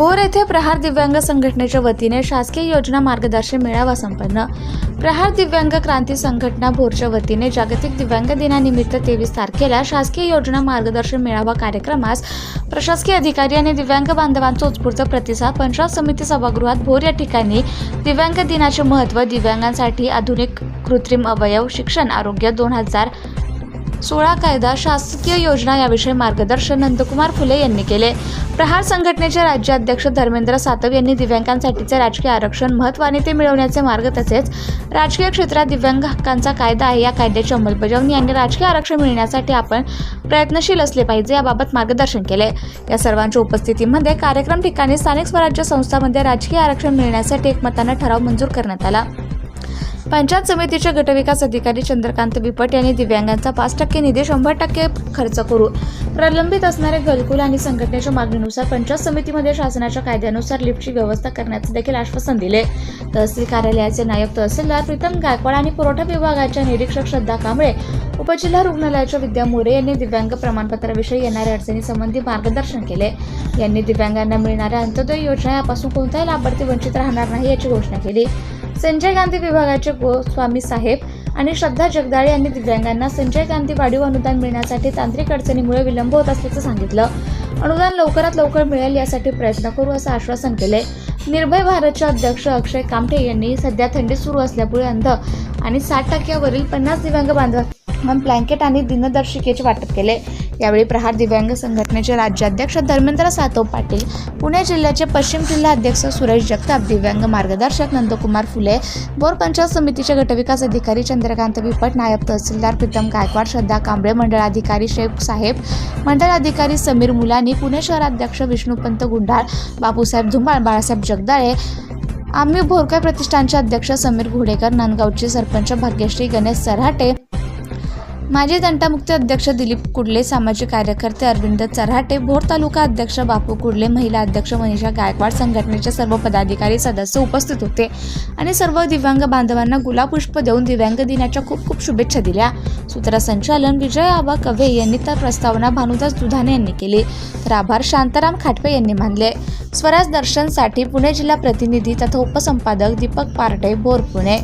भोर येथे प्रहार दिव्यांग संघटनेच्या वतीने शासकीय योजना मार्गदर्शन मेळावा संपन्न. प्रहार दिव्यांग क्रांती संघटना भोरच्या वतीने जागतिक दिव्यांग दिनानिमित्त तेवीस तारखेला शासकीय योजना मार्गदर्शन मेळावा कार्यक्रमास प्रशासकीय अधिकारी आणि दिव्यांग बांधवांचा उत्स्फूर्त प्रतिसाद पंचायत समिती सभागृहात भोर या ठिकाणी दिव्यांग दिनाचे महत्त्व दिव्यांगांसाठी आधुनिक कृत्रिम अवयव शिक्षण आरोग्य दोन हजार सोळा कायदा शासकीय योजना याविषयी मार्गदर्शन नंदकुमार फुले यांनी केले. प्रहार संघटनेचे राज्याध्यक्ष धर्मेंद्र सातव यांनी दिव्यांगांसाठीचे राजकीय आरक्षण महत्त्वाने ते मिळवण्याचे मार्ग तसेच राजकीय क्षेत्रात दिव्यांग हक्कांचा कायदा आहे या कायद्याची अंमलबजावणी आणि राजकीय आरक्षण मिळण्यासाठी आपण प्रयत्नशील असले पाहिजे याबाबत मार्गदर्शन केले. या सर्वांच्या उपस्थितीमध्ये कार्यक्रम ठिकाणी स्थानिक स्वराज्य संस्थांमध्ये राजकीय आरक्षण मिळण्यासाठी एकमतानं ठराव मंजूर करण्यात आला. पंचायत समितीचे गटविकास अधिकारी चंद्रकांत बिपट यांनी दिव्यांगांचा पाच टक्के निधी शंभर टक्के खर्च करू प्रलंबित असणारे घरकुल आणि संघटनेच्या मागणीनुसार पंचायत समितीमध्ये शासनाच्या कायद्यानुसार लिफ्टची व्यवस्था करण्याचे देखील आश्वासन दिले. तहसील कार्यालयाचे नायब तहसीलदार प्रीतम गायकवाड आणि पुरवठा विभागाच्या निरीक्षक श्रद्धा कांबळे उपजिल्हा रुग्णालयाच्या विद्या मोरे यांनी दिव्यांग प्रमाणपत्राविषयी येणाऱ्या अडचणीसंबंधी मार्गदर्शन केले. यांनी दिव्यांगांना मिळणाऱ्या अंत्योदय योजना यापासून कोणताही लाभार्थी वंचित राहणार नाही याची घोषणा केली. संजय गांधी विभागाचे गोस्वामी साहेब आणि श्रद्धा जगदाळे यांनी दिव्यांगांना संजय गांधी वाढीव अनुदान मिळण्यासाठी तांत्रिक अडचणीमुळे विलंब होत असल्याचं सांगितलं. अनुदान लवकरात लवकर मिळेल यासाठी प्रयत्न करू असं आश्वासन केले निर्भय भारतचे अध्यक्ष अक्षय कामठे यांनी सध्या थंडी सुरू असल्यामुळे अंध आणि साठ टक्क्यावरील पन्नास दिव्यांग बांधवांना ब्लँकेट आणि दिनदर्शिकेचे वाटप केले यावेळी प्रहार दिव्यांग संघटनेचे राज्याध्यक्ष धर्मेंद्र सातव पाटील पुणे जिल्ह्याचे पश्चिम जिल्हा अध्यक्ष सुरेश जगताप दिव्यांग मार्गदर्शक नंदकुमार फुले बोर पंचायत समितीचे गटविकास अधिकारी चंद्रकांत विपट नायब तहसीलदार प्रीतम गायकवाड श्रद्धा कांबळे मंडळाधिकारी शेख साहेब मंडळ अधिकारी समीर मुलानी पुणे शहराध्यक्ष विष्णुपंत गुंडाळ बापूसाहेब धुमाळ बाळासाहेब जगदाळे आम्ही भोरकर प्रतिष्ठानचे अध्यक्ष समीर घोडेकर नांदगावचे सरपंच भाग्यश्री गणेश सराटे माजी तंटामुक्ती अध्यक्ष दिलीप कुडले सामाजिक कार्यकर्ते अरविंद चरहाटे भोर तालुका अध्यक्ष बापू कुडले महिला अध्यक्ष मनीषा गायकवाड संघटनेचे सर्व पदाधिकारी सदस्य उपस्थित होते आणि सर्व दिव्यांग बांधवांना गुलाबपुष्प देऊन दिव्यांग दिनाच्या खूप खूप शुभेच्छा दिल्या. सूत्रसंचालन विजय आबा कवे यांनी तर प्रस्तावना भानुदास दुधाने यांनी केली. तर आभार शांताराम खाटवे यांनी मानले. स्वराज दर्शनसाठी पुणे जिल्हा प्रतिनिधी तथा उपसंपादक दीपक पारडे भोर पुणे.